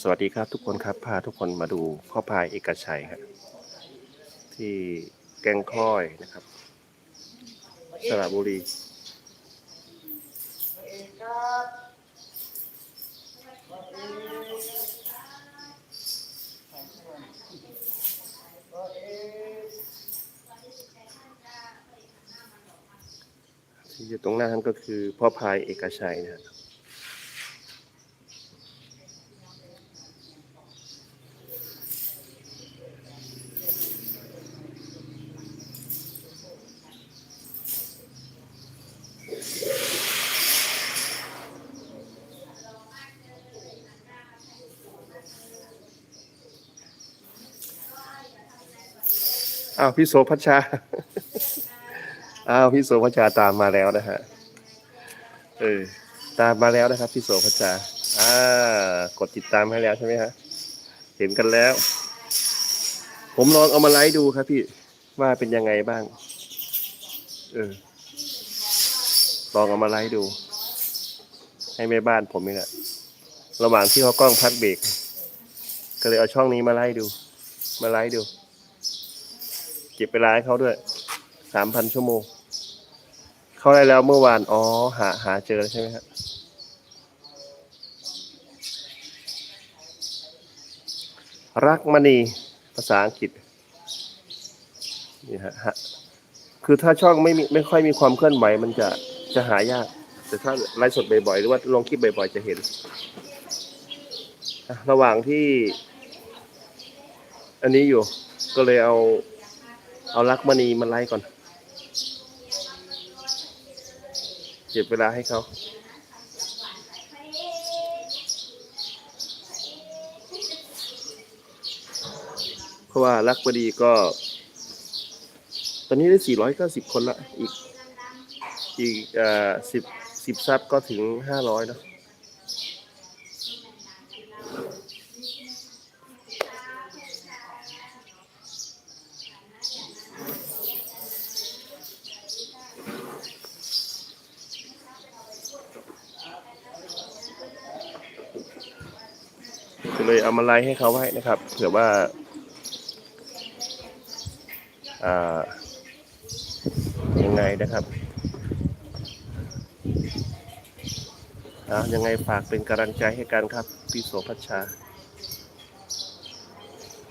สวัสดีครับทุกคนครับพาทุกคนมาดูพ่อพายเอกชัยครับที่แกงค่อยนะครับสระบุรีที่อยู่ตรงหน้าท่านก็คือพ่อพายเอกชัยนะครับ อ้าวพี่โสพัชชาอ้าวพี่โสพัชชาตามมาแล้วนะฮะเออตามมาแล้วนะครับ พี่โสพัชชาอ่ากดติดตามให้แล้วใช่ไหมฮะเห็นกันแล้ว ผมลองเอามาไลฟ์ดูครับพี่ว่าเป็นยังไงบ้าง เออลองเอามาไลฟ์ดู ให้แม่บ้านผมนี่แหละระหว่างที่เขากล้องพักเบรกก็เลยเอาช่องนี้มาไล่ดู มาไล่ดู ก็บเวลาให้เขาด้วยสามพันชั่วโมง เข้าได้แล้วเมื่อวาน อ๋อ หาหาเจอแล้วใช่ไหมครับรักมณีภาษาอังกฤษนี่ฮะฮะคือถ้าช่องไม่มีไม่ค่อยมีความเคลื่อนไหวมันจะจะหายาก แต่ถ้าไลฟ์สดบ่อยๆหรือว่าลงคลิปบ่อยๆจะเห็น ระหว่างที่ อันนี้อยู่ก็เลยเอา เอารักมณีมาไล่ก่อน เก็บเวลาให้เขาเพราะว่ารักมณีก็ ตอนนี้ได้ 490 คนละ อีก อีกอ่อสิบสิบซับก็ถึง 500เนอ เลยเอามาไลฟ์ให้เขาไว้นะครับเผื่อว่าอายังไงนะครับอายังไงฝากเป็นกำลังใจให้กันครับ พี่โสพัชชา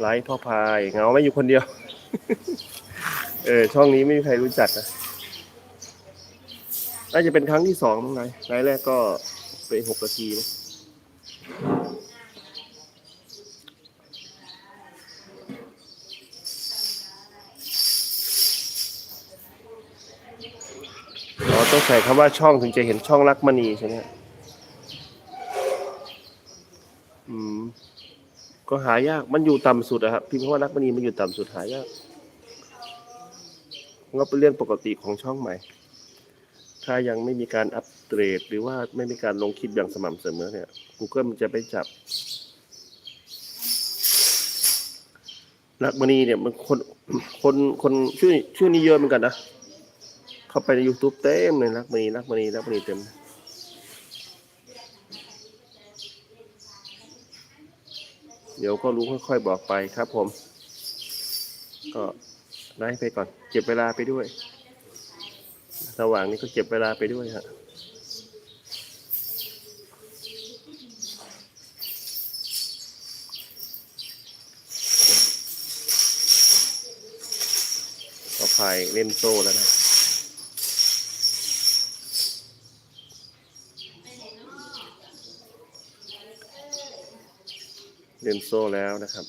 ไลฟ์พ่อพายเงาไม่อยู่คนเดียว เออ ช่องนี้ไม่มีใครรู้จักนะน่าจะเป็นครั้งที่สองมั้งไงไลฟ์แรกก็ไปหกนาทีมั้ง ใส่คำว่าช่องถึงจะเห็นช่องรักมณีใช่ไหมอืม ก็หายาก มันอยู่ต่ำสุดอะครับพิมพ์คำว่ารักมณีมันอยู่ต่ำสุดหายากก็เป็นเรื่องปกติของช่องใหม่ ถ้ายังไม่มีการอัปเกรดหรือว่าไม่มีการลงคลิปอย่างสม่ำเสมอเนี่ย Google มันจะไปจับรักมณีเนี่ยมันคนคนคนชื่อชื่อนี้เยอะเหมือนกันนะ เข้าไปใน YouTube เต็มเลยรักมณีรักมณีรักมณีเต็มเดี๋ยวก็รู้ค่อยๆบอกไปครับผม ก็ไล่ไปก่อน เก็บเวลาไปด้วย ระหว่างนี้ก็เก็บเวลาไปด้วยฮะก็พายเล่นโซ่แล้วนะ เล่นโซ่แล้วนะครับ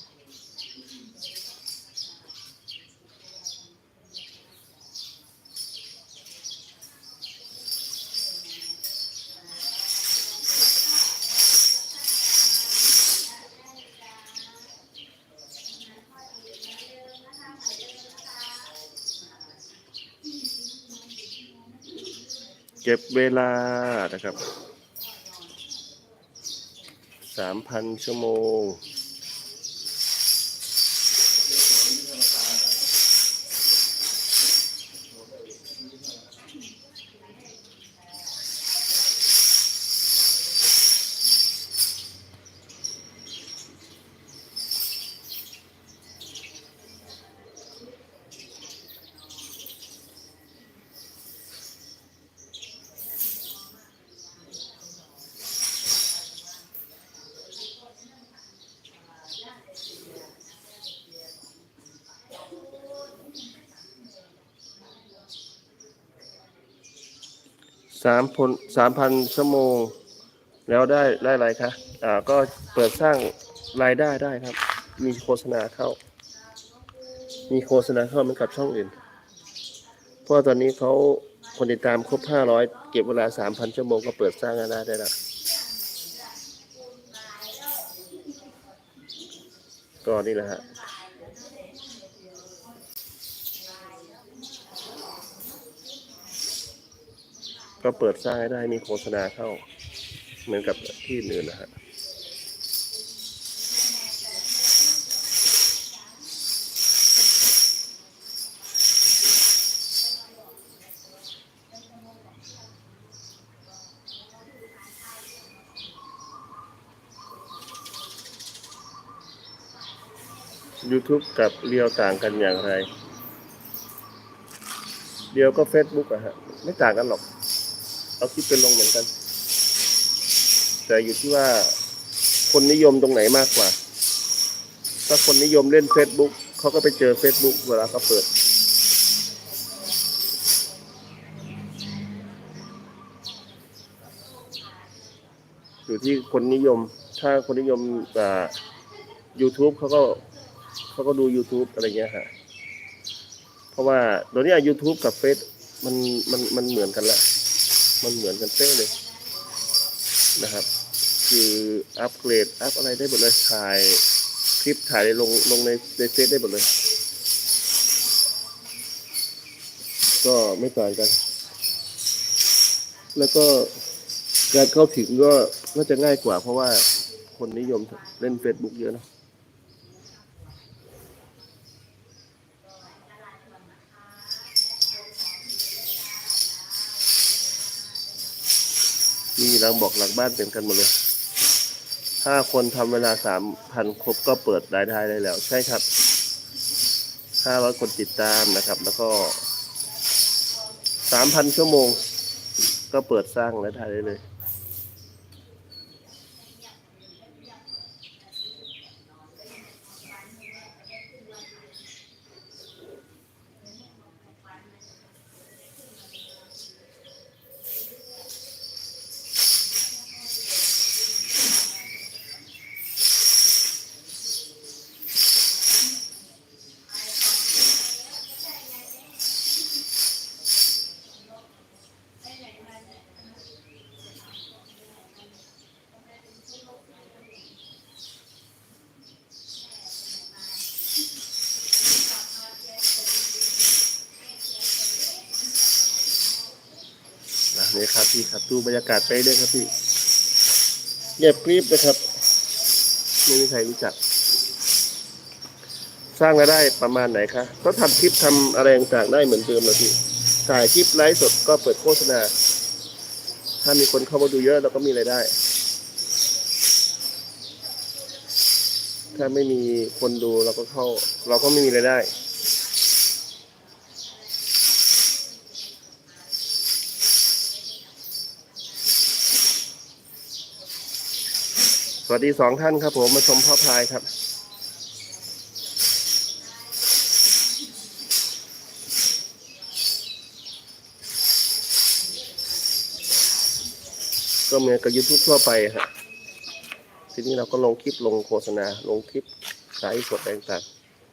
เก็บเวลานะครับสามพันชั่วโมง สามพันสามพันชั่วโมง แล้วได้ได้อะไรคะอ่าก็เปิดสร้างรายได้ได้ครับ มีโฆษณาเข้า มีโฆษณาเข้าเหมือนกับช่องอื่น เพราะตอนนี้เขาคนติดตามครบห้าร้อยเก็บเวลาสามพันชั่วโมงก็เปิดสร้างรายได้ได้ล้วก็นี่แหละฮะ ก็เปิดสร้างให้ได้มีโฆษณาเข้า เหมือนกับที่อื่นนะฮะ YouTube กับเรียวต่างกันอย่างไร เดียวก็ Facebook อะฮะ ไม่ต่างกันหรอก เอาคลิปเป็นลงเหมือนกัน แต่อยู่ที่ว่าคนนิยมตรงไหนมากกว่า ถ้าคนนิยมเล่น Facebook เขาก็ไปเจอ Facebook เวลาเขาเปิดอยู่ที่คนนิยม ถ้าคนนิยมอ่า YouTube เขาก็เขาก็ดู YouTube อะไรเงี้ยฮะเพราะว่าเดี๋ยวนี้ YouTube กับเฟซมันมันมันเหมือนกันและ มันเหมือนกันเป๊ะเลยนะครับ คืออัปเกรดอัพอะไรได้หมดเลยถ่ายคลิปถ่ายลงลงในในเฟซได้หมดเลย ก็ไม่ต่างกัน แล้วก็การเข้าถึงก็ก็จะง่ายกว่าเพราะว่าคนนิยมเล่น Facebook เยอะนะ มีหลังบอกหลังบ้านเป็นกันหมดเลยถ้าคนทำเวลาสามพันครบก็เปิดรายได้ได้แล้ว ใช่ครับห้าร้อยคนติดตามนะครับ แล้วก็สามพันชั่วโมง ก็เปิดสร้างรายได้ได้เลย พี่ครับดูบรรยากาศไปเรื่อยครับพี่เงียบกริบนะครับไม่มีใครรู้จัก สร้างรายได้ประมาณไหนคะก็ทำคลิปทำอะไรต่างๆได้เหมือนเดิมเลยพี่ถ่ายคลิปไลฟ์สดก็เปิดโฆษณา ถ้ามีคนเข้ามาดูเยอะเราก็มีรายได้ ถ้าไม่มีคนดูเราก็เข้า เราก็ไม่มีรายได้ วัสดีสองท่านครับผมมาชมพ่อพายครับ ก็เหมือนกับ YouTube ทั่วไปฮะทีนี้เราก็ลงคลิปลงโฆษณา ลงคลิปขายสดต่าง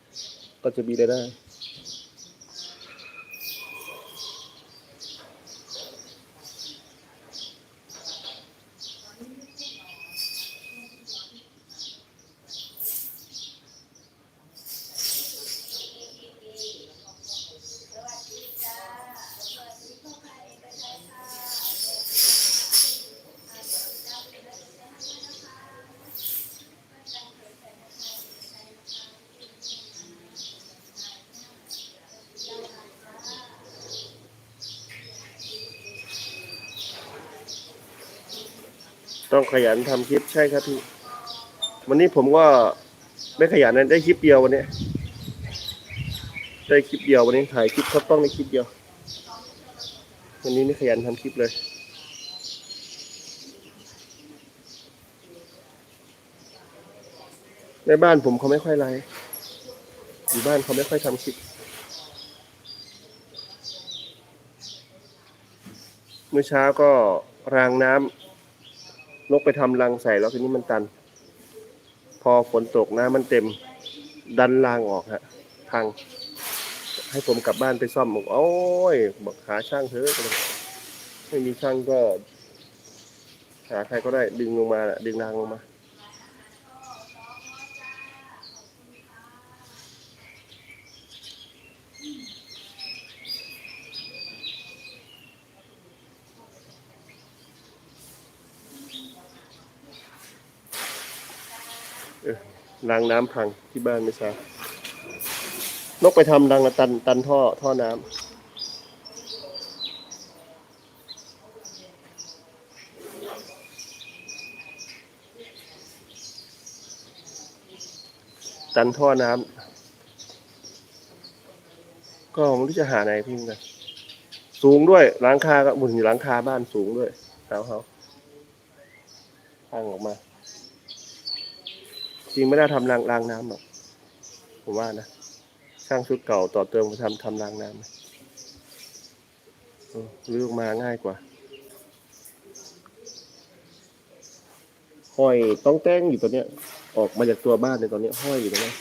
ๆก็จะมีรายได้ ต้องขยันทำคลิปใช่ครับพี่ วันนี้ผมก็ไม่ขยันนะได้คลิปเดียววันนี้ ได้คลิปเดียววันนี้ถ่ายคลิปเขาต้องในคลิปเดียว วันนี้ไม่ขยันทำคลิปเลย ในบ้านผมเขาไม่ค่อยไลฟ์อยู่บ้านเขาไม่ค่อยทำคลิปมมื่อเช้าก็รางน้ำ นกไปทำรังใส่แล้วทีนี้มันตัน พอฝนตกน้ำมันเต็มดันรางออกฮะพัง ให้ผมกลับบ้านไปซ่อมบอกโอ้ยบอกหาช่างเถอะไม่มีช่างก็ หาใครก็ได้ดึงลงมาน่ะดึงรางลงมา รางน้ำพังที่บ้านไม่ทราบนกไปทำรังละตันตันท่อท่อน้ำตันท่อน้ำก็ไม่รู้จะหาไหนพี่กันสูงด้วยหลังคาก็บุญหลังคาบ้านสูงด้วยเสาเขาพังออกมา จริงไม่ได้ทำรางรางน้ำหรอกผมว่านะช่างชุดเก่าต่อเติมมาทำทำรางน้ำนะเออลื้อออกมาง่ายกว่าห้อยต้องแต้งอยู่ตัวเนี้ย ออกมาจากตัวบ้านในยตอนเนี้ยห้อยอยู่ตรงนี้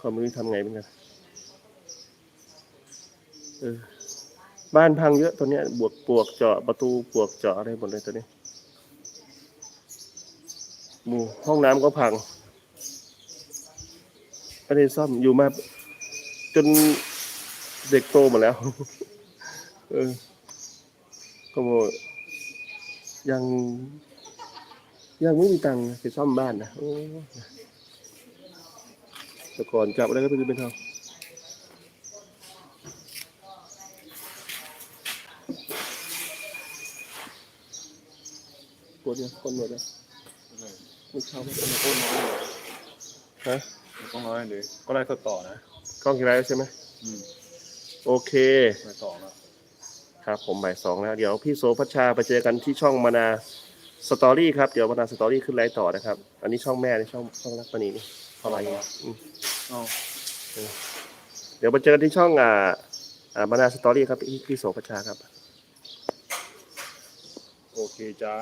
ก็ไม่รู้ทำไงเหมือนกันบ้านพังเยอะตัวเนี้ยบวกปลวกเจาะประตูปลวกเจาะอะไรหมดเลยตัวนี้ หมู่ห้องน้ำก็พังไม่ได้ซ่อมอยู่มา จนเด็กโตหมดแล้ว เออ ก็บอกยัง ยังไม่มีตังค์ไปซ่อมบ้านนะโอ้แต่ก่อนจับอะไรก็เป็นเป็นทองปวดเนี่ยคนหมดเลย ไม่เข้าไม่เข้าต้นน้อยเลยฮะต้นน้อยเลยก็ได้ต่อนะกล้องกี่ไรแล้วใช่ไหมอืมโอเคไปต่อแล้วครับผมบ่ายสองแล้วเดี๋ยวพี่โสพัชชาไปเจอกันที่ช่องมานาสตอรี่ครับเดี๋ยวมานาสตอรี่ขึ้นไลฟ์ต่อนะครับ อันนี้ช่องแม่ในช่องช่องรักปณีนี่เข้าไลฟ์อยู่อืมเอ้าเดี๋ยวมาเจอกันที่ช่องอ่าอ่ามานาสตอรี่ครับพี่พี่โสพัชชาครับ โอเคจ้า